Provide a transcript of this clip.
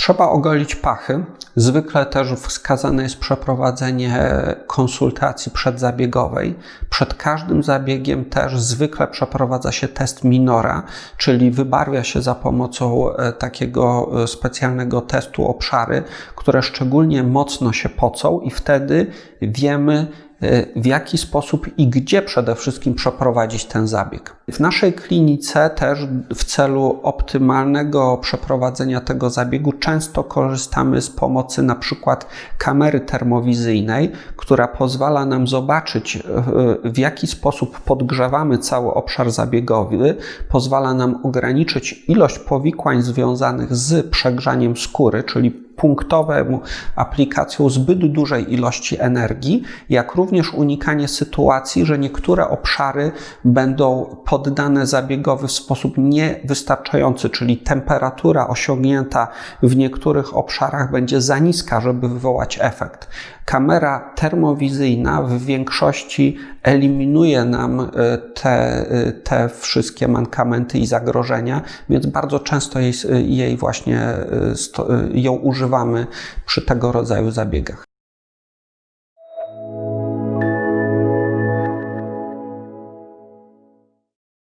Trzeba ogolić pachy. Zwykle też wskazane jest przeprowadzenie konsultacji przedzabiegowej. Przed każdym zabiegiem też zwykle przeprowadza się test minora, czyli wybarwia się za pomocą e, takiego e, specjalnego testu obszary, które szczególnie mocno się pocą i wtedy wiemy, w jaki sposób i gdzie przede wszystkim przeprowadzić ten zabieg. W naszej klinice też w celu optymalnego przeprowadzenia tego zabiegu często korzystamy z pomocy na przykład kamery termowizyjnej, która pozwala nam zobaczyć w jaki sposób podgrzewamy cały obszar zabiegowy, pozwala nam ograniczyć ilość powikłań związanych z przegrzaniem skóry, czyli punktową aplikacją zbyt dużej ilości energii, jak również unikanie sytuacji, że niektóre obszary będą poddane zabiegowi w sposób niewystarczający, czyli temperatura osiągnięta w niektórych obszarach będzie za niska, żeby wywołać efekt. Kamera termowizyjna w większości eliminuje nam e, te, e, te wszystkie mankamenty i zagrożenia, więc bardzo często jej, jej właśnie e, ją używamy przy tego rodzaju zabiegach.